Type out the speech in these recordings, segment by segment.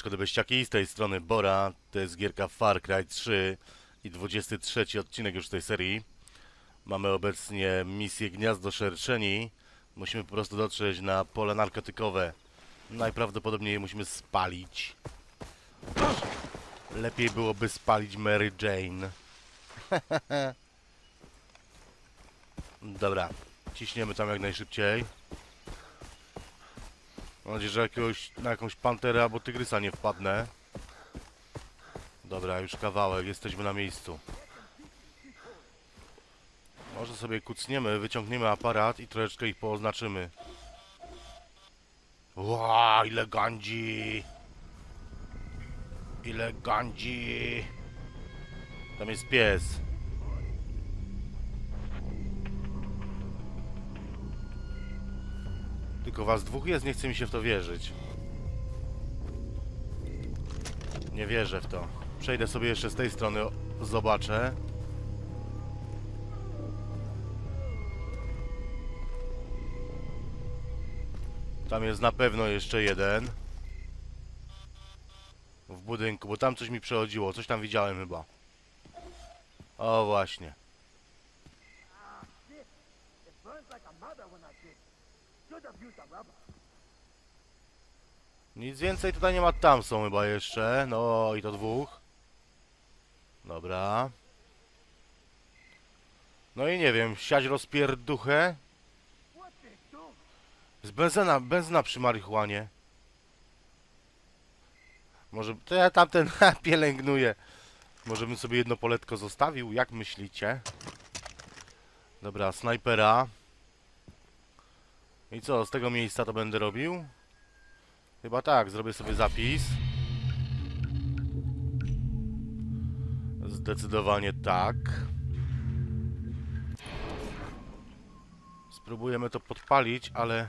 Siemaneczko debeściaki, z tej strony Bora, to jest gierka Far Cry 3 i 23 odcinek już tej serii. Mamy obecnie misję Gniazdo Szerszeni. Musimy po prostu dotrzeć na pole narkotykowe. Najprawdopodobniej je musimy spalić. Lepiej byłoby spalić Mary Jane. Dobra, ciśniemy tam jak najszybciej. Mam nadzieję, że jakiegoś, na jakąś panterę albo tygrysa nie wpadnę. Dobra, już kawałek, jesteśmy na miejscu. Może sobie kucniemy, wyciągniemy aparat i troszeczkę ich pooznaczymy. Ła, ile gandzi! Ile gandzi! Tam jest pies. Tylko was dwóch jest, nie chce mi się w to wierzyć. Nie wierzę w to. Przejdę sobie jeszcze z tej strony, zobaczę. Tam jest na pewno jeszcze jeden. W budynku, bo tam coś mi przechodziło, coś tam widziałem chyba. O właśnie. Nic więcej tutaj nie ma, tam są chyba jeszcze. No i to dwóch. Dobra. No i nie wiem, siać rozpierduchę. Z benzyna, benzyna przy marihuanie. Może to ja tamten pielęgnuję. Może bym sobie jedno poletko zostawił? Jak myślicie? Dobra, snajpera. I co, z tego miejsca to będę robił? Chyba tak, zrobię sobie zapis. Zdecydowanie tak. Spróbujemy to podpalić, ale...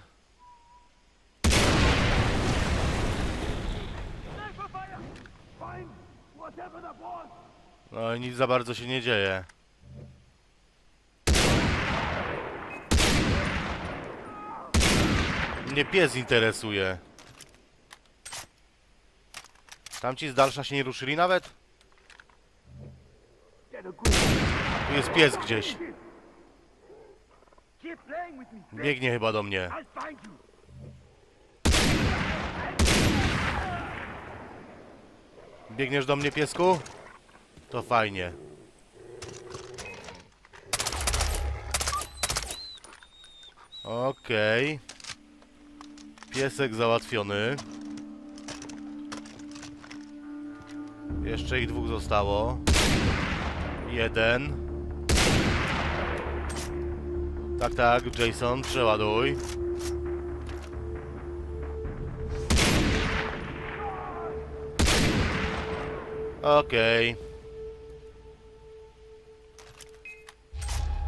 No i nic za bardzo się nie dzieje. Mnie pies interesuje. Tamci z dalsza się nie ruszyli nawet? Tu jest pies gdzieś. Biegnie chyba do mnie. Biegniesz do mnie, piesku? To fajnie. Okej. Piesek załatwiony. Jeszcze ich dwóch zostało. Jeden. Tak, tak, Jason, przeładuj. Okej.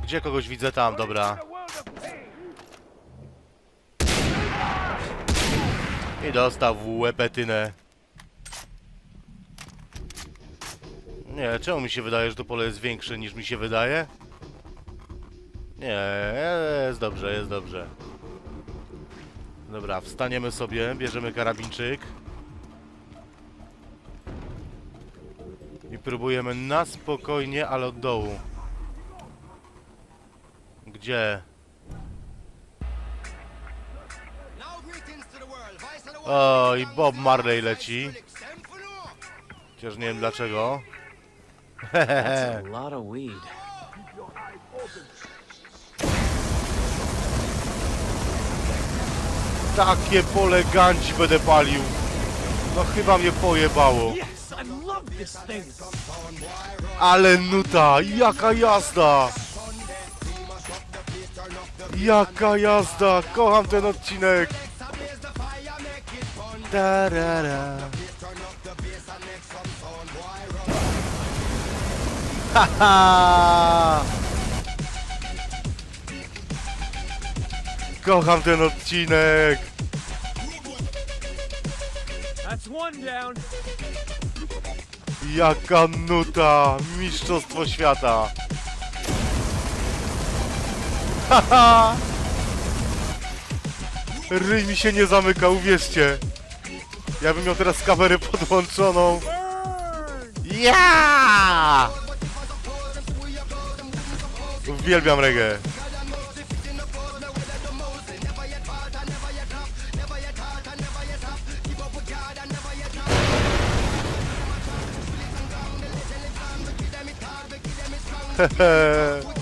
Gdzie kogoś widzę tam, dobra. I dostał w łepetynę. Nie, czemu mi się wydaje, że to pole jest większe niż mi się wydaje? Nie, jest dobrze, jest dobrze. Dobra, wstaniemy sobie, bierzemy karabinczyk. I próbujemy na spokojnie, ale od dołu. Gdzie? O, i Bob Marley leci. Chociaż nie wiem dlaczego. Weed. Takie pole ganci będę palił. No chyba mnie pojebało. Ale nuta, jaka jazda! Jaka jazda! Kocham ten odcinek! Tarara. Haha! Kocham ten odcinek! That's one down. Jaka nuta! Mistrzostwo świata! Haha! Ryj mi się nie zamyka, uwierzcie! Ja bym miał teraz kamerę podłączoną. Ja! Uwielbiam reggae. Three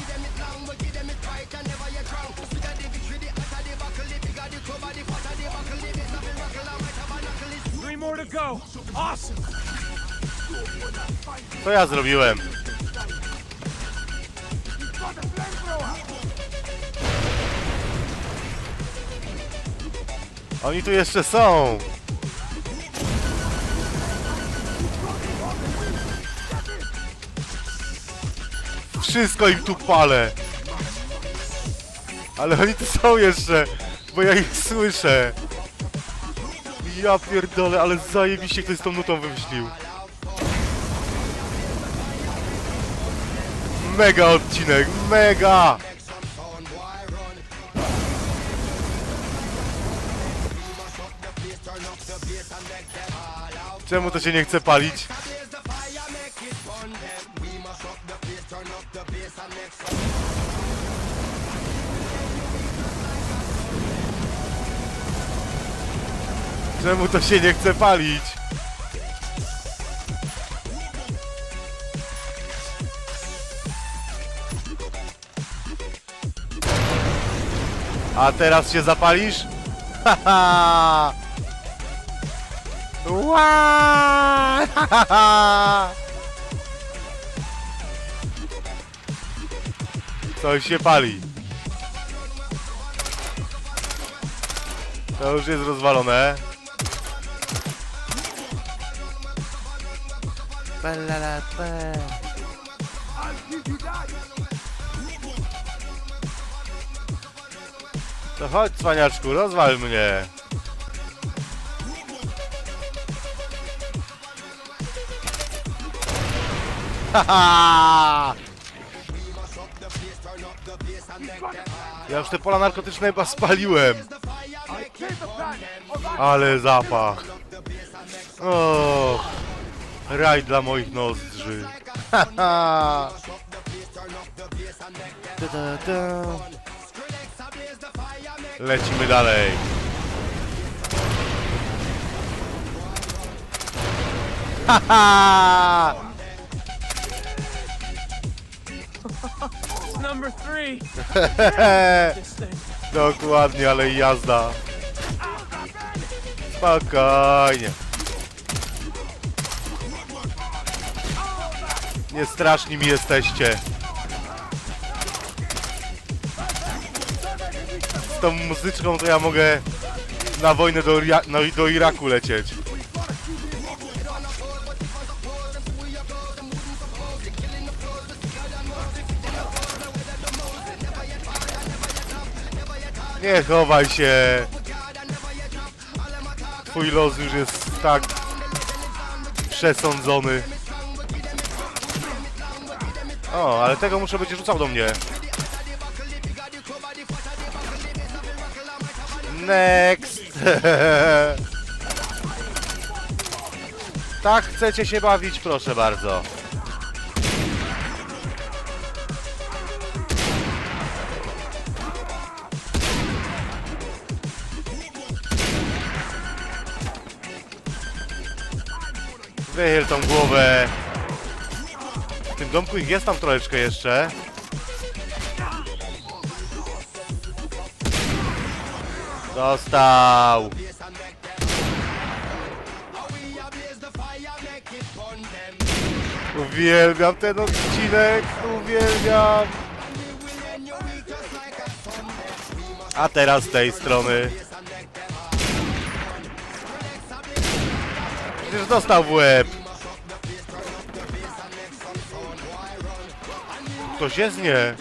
Co ja zrobiłem? Oni tu jeszcze są. Wszystko im tu palę. Ale oni tu są jeszcze, bo ja ich słyszę. Ja pierdolę, ale zajebiście ktoś z tą nutą wymyślił. Mega odcinek, mega! Czemu to się nie chce palić? Czemu to się nie chce palić? A teraz się zapalisz? Haha! Coś się pali. To już jest rozwalone. To chodź, cwaniaczku, rozwal mnie. Haha! Ja już te pola narkotyczne chyba spaliłem. Ale zapach. Raj dla moich nozdrzy. Haha. Da, da, da. Lecimy dalej. Haha! Number three. Dokładnie, ale jazda. Spokojnie. Nie straszni mi jesteście. Z tą muzyczką to ja mogę na wojnę do, no, do Iraku lecieć. Nie chowaj się. Twój los już jest tak przesądzony. O, ale tego muszę być rzucał do mnie. Next. tak chcecie się bawić? Proszę bardzo. Wychyl tą głowę. Tym domku ich jest tam troszeczkę jeszcze. Dostał. Uwielbiam ten odcinek, uwielbiam. A teraz z tej strony. Przecież dostał w łeb. Ktoś jest nie.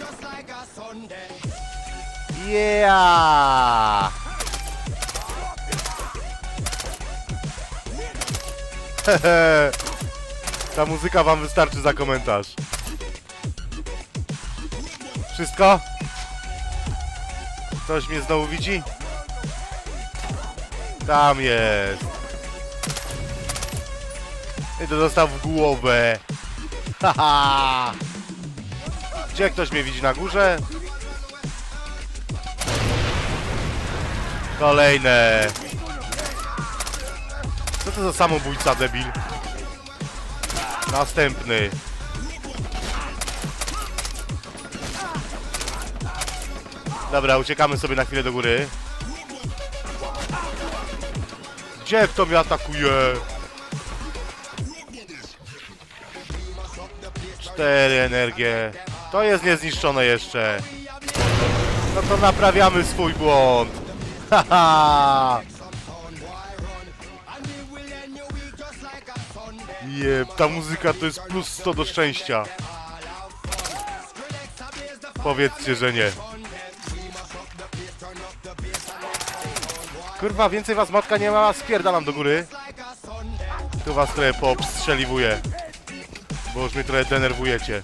Yeah! Hehe. Ta muzyka wam wystarczy za komentarz. Wszystko? Ktoś mnie znowu widzi? Tam jest. I to dostał w głowę. Haha! Gdzie ktoś mnie widzi na górze? Kolejne. Co to za samobójca debil? Następny. Dobra, uciekamy sobie na chwilę do góry. Gdzie kto mnie atakuje? Cztery energie. To jest niezniszczone jeszcze. No to naprawiamy swój błąd. Haha! Jeb, ta muzyka to jest plus 100 do szczęścia. Powiedzcie, że nie. Kurwa, więcej was matka nie ma, spierdalam do góry. Tu was trochę poobstrzeliwuję. Bo już mnie trochę denerwujecie.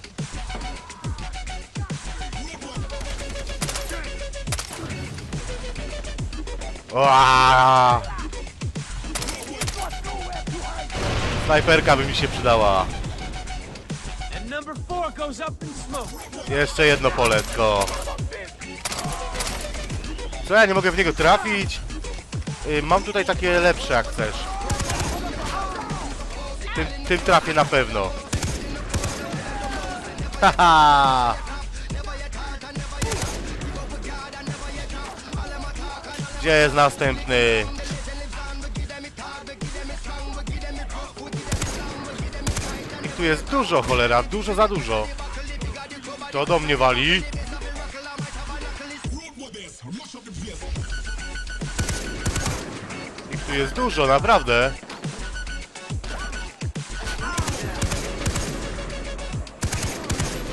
Oaa! Snajperka by mi się przydała. Jeszcze jedno poletko. Co ja nie mogę w niego trafić? Y, mam tutaj takie lepsze jak chcesz. Tym, tym trafię na pewno. Haha! Gdzie jest następny? Ich tu jest dużo, cholera, dużo za dużo. To do mnie wali. Ich tu jest dużo, naprawdę.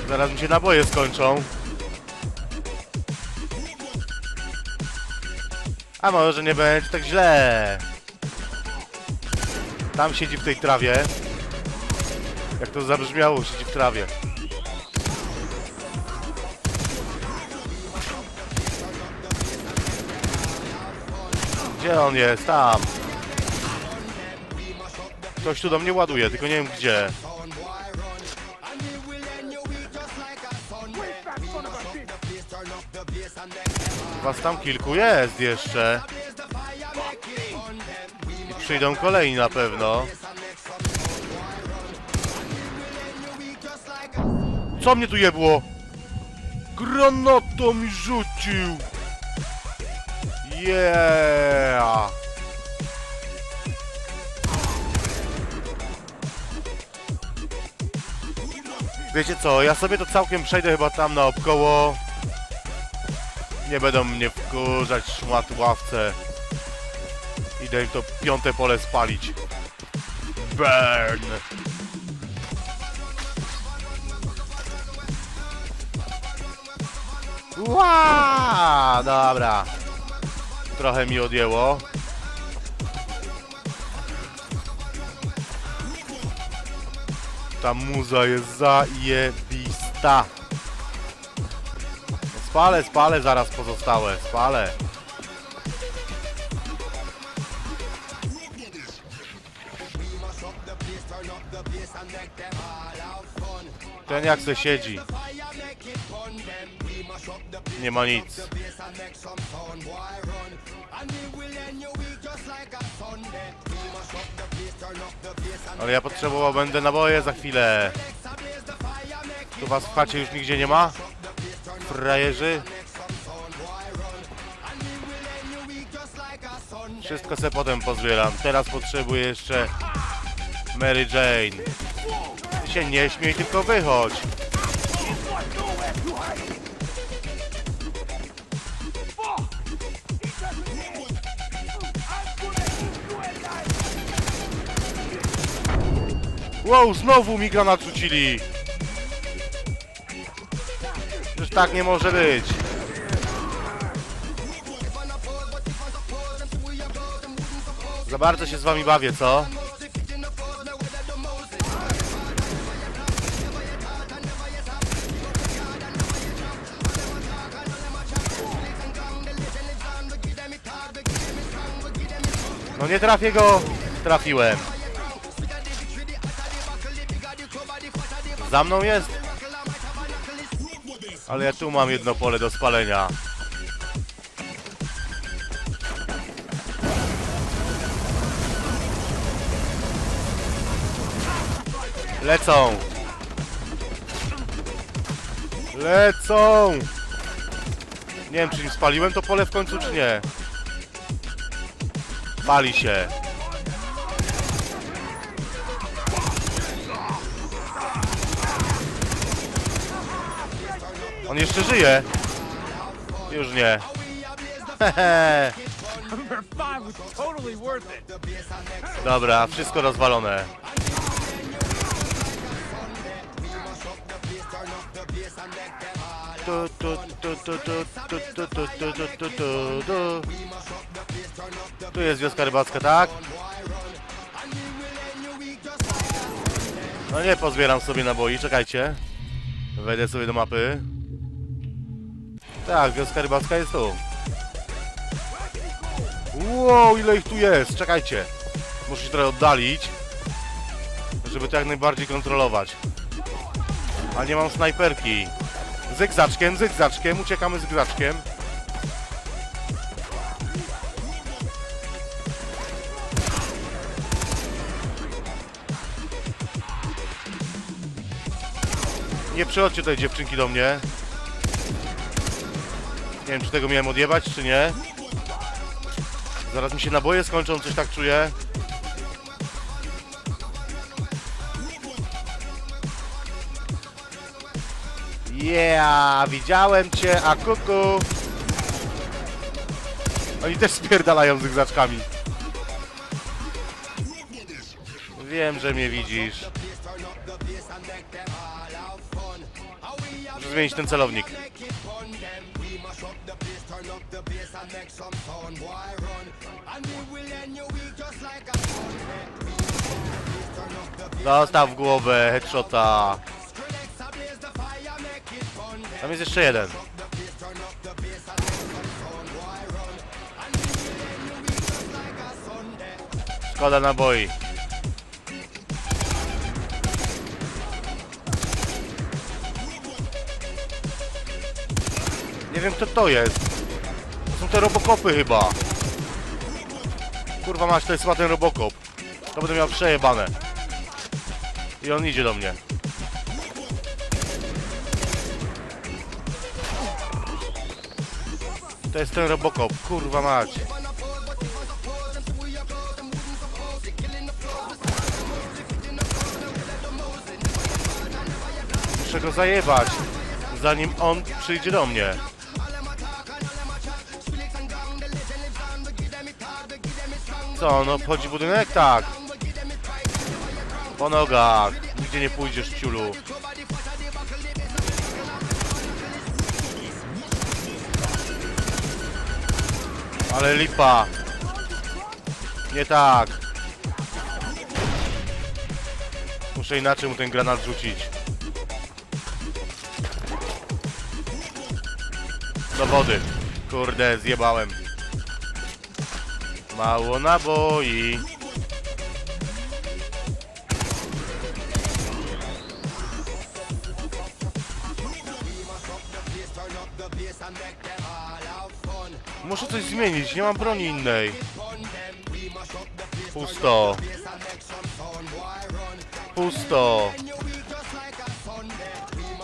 Zaraz mi się naboje skończą. A może nie będzie tak źle. Tam siedzi w tej trawie. Jak to zabrzmiało, siedzi w trawie. Gdzie on jest? Tam. Ktoś tu do mnie ładuje, tylko nie wiem gdzie. Was tam kilku jest jeszcze. I przyjdą kolejni na pewno. Co mnie tu jebło? Granatą mi rzucił! Yeah! Wiecie co, ja sobie to całkiem przejdę chyba tam naokoło. Nie będą mnie wkurzać szmat ławce. Idę im to piąte pole spalić. Burn! Ła! Dobra. Trochę mi odjęło. Ta muza jest zajebista. Spalę, spalę zaraz pozostałe. Spalę. Ten jak se siedzi. Nie ma nic. Ale ja potrzebował będę naboje za chwilę. Tu was w chacie już nigdzie nie ma? Frajerzy? Wszystko se potem pozbieram. Teraz potrzebuję jeszcze Mary Jane. Ty się nie śmiej, tylko wychodź. Wow, znowu mi granat rzucili. Tak nie może być. Za bardzo się z wami bawię, co? No nie trafię go. Trafiłem. Za mną jest? Ale ja tu mam jedno pole do spalenia. Lecą! Lecą! Nie wiem, czy im spaliłem to pole w końcu, czy nie. Pali się. On jeszcze żyje. Już nie. Hehe. Dobra, wszystko rozwalone. Tu, tu, tu, tu, tu, tu, tu, tu, tu, tu, tu. Tu jest wioska rybacka, tak? No nie pozbieram sobie naboi, czekajcie. Wejdę sobie do mapy. Tak, wioska rybacka jest tu. Wow, ile ich tu jest? Czekajcie. Muszę się trochę oddalić, żeby to jak najbardziej kontrolować. A nie mam snajperki. Zygzaczkiem, zygzaczkiem, uciekamy zygzaczkiem. Nie przychodźcie tutaj dziewczynki do mnie. Nie wiem, czy tego miałem odjebać, czy nie. Zaraz mi się naboje skończą, coś tak czuję. Yeah, widziałem cię, a kuku. Oni też spierdalają zygzaczkami. Wiem, że mnie widzisz. Muszę zmienić ten celownik mash up the place, turn up the bass and make some sound. Boy, run, and we will end your week just like a Zostaw w głowę headshota. Tam jest jeszcze jeden. Mash up. Boy. Szkoda naboi. Nie wiem kto to jest. To są te robokopy chyba. Kurwa mać, to jest chyba ten robokop. To będę miał przejebane. I on idzie do mnie. To jest ten robokop, kurwa mać. Muszę go zajebać, zanim on przyjdzie do mnie. Co, no obchodzi budynek? Tak. Po nogach. Nigdzie nie pójdziesz, ciulu. Ale lipa. Nie tak. Muszę inaczej mu ten granat rzucić. Do wody. Kurde, zjebałem. Mało naboi. Muszę coś zmienić, nie mam broni innej. Pusto. Pusto.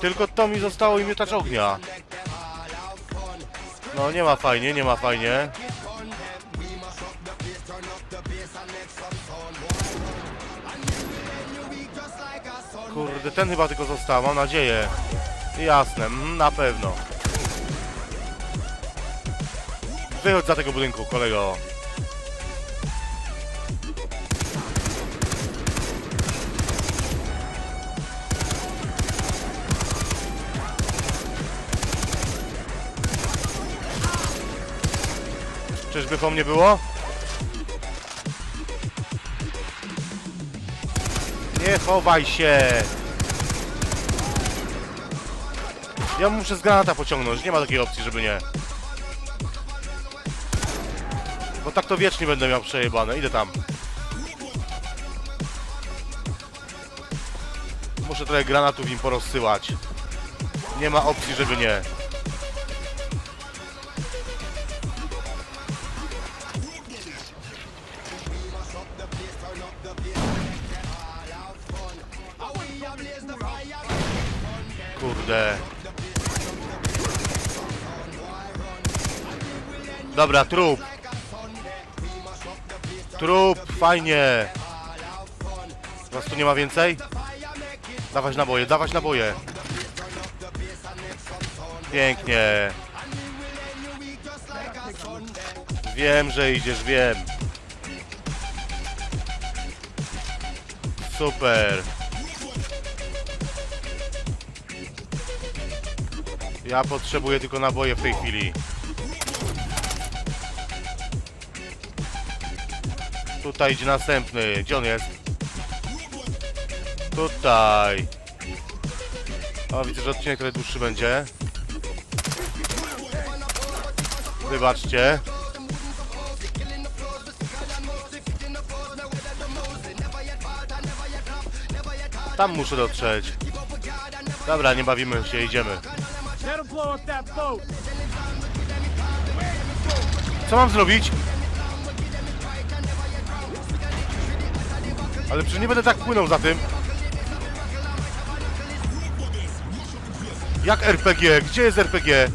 Tylko to mi zostało i miotacz ognia. No nie ma fajnie, nie ma fajnie. Ten chyba tylko został, mam nadzieję. Jasne, mm, na pewno. Wychodź za tego budynku, kolego. Czyżby po mnie było? Nie chowaj się! Ja muszę z granata pociągnąć, nie ma takiej opcji, żeby nie. Bo tak to wiecznie będę miał przejebane, idę tam. Muszę trochę granatów im porozsyłać. Nie ma opcji, żeby nie. Kurde. Dobra, trup. Trup, fajnie. Was tu nie ma więcej? Dawać naboje, dawać naboje. Pięknie. Wiem, że idziesz, wiem. Super. Ja potrzebuję tylko naboje w tej chwili. Tutaj idzie następny. Gdzie on jest? Tutaj. O, widzę, że odcinek trochę dłuższy będzie. Wybaczcie. Tam muszę dotrzeć. Dobra, nie bawimy się, idziemy. Co mam zrobić? Ale przecież nie będę tak płynął za tym. Jak RPG? Gdzie jest RPG?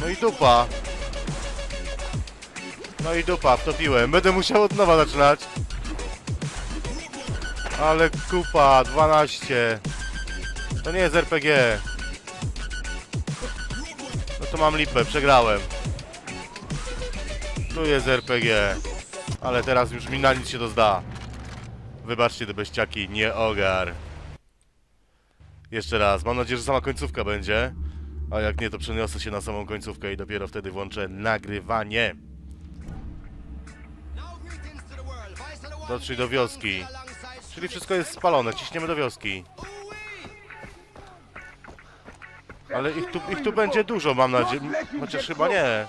No i dupa. No i dupa, wtopiłem. Będę musiał od nowa zaczynać. Ale kupa, 12. To nie jest RPG. No to mam lipę, przegrałem. Tu jest RPG. Ale teraz już mi na nic się to zda. Wybaczcie te beściaki, nie ogar. Jeszcze raz, mam nadzieję, że sama końcówka będzie. A jak nie, to przeniosę się na samą końcówkę i dopiero wtedy włączę nagrywanie. Dotrzyj do wioski. Czyli wszystko jest spalone, ciśniemy do wioski. Ale ich tu, ich tu będzie dużo, mam nadzieję. Chociaż chyba nie.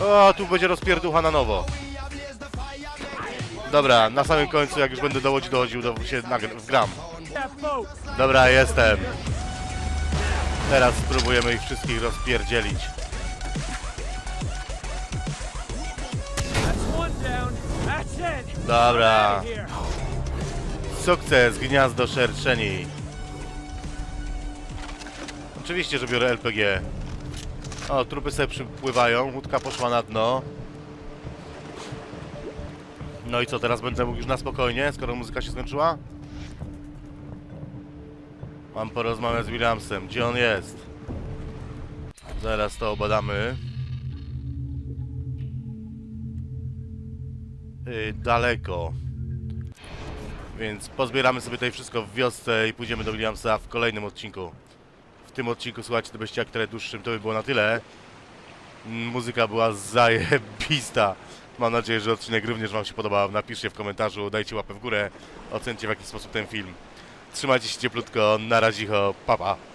O, tu będzie rozpierducha na nowo. Dobra, na samym końcu, jak już będę do Łodzi dochodził, to się wgram. Dobra, jestem. Teraz spróbujemy ich wszystkich rozpierdzielić. Dobra. Sukces, gniazdo szerszeni. Oczywiście, że biorę LPG. O, trupy sobie przypływają, łódka poszła na dno. No i co, teraz będę mógł już na spokojnie, skoro muzyka się skończyła? Mam porozmawiać z Williamsem. Gdzie on jest? Zaraz to obadamy. Yy, daleko. Więc pozbieramy sobie tutaj wszystko w wiosce i pójdziemy do Williamsa w kolejnym odcinku. Tym odcinku, słuchajcie, to będzie jak trochę dłuższym, to by było na tyle. Mm, Muzyka była zajebista. Mam nadzieję, że odcinek również Wam się podobał. Napiszcie w komentarzu, dajcie łapę w górę, ocencie w jaki sposób ten film. Trzymajcie się cieplutko, na razie, pa pa.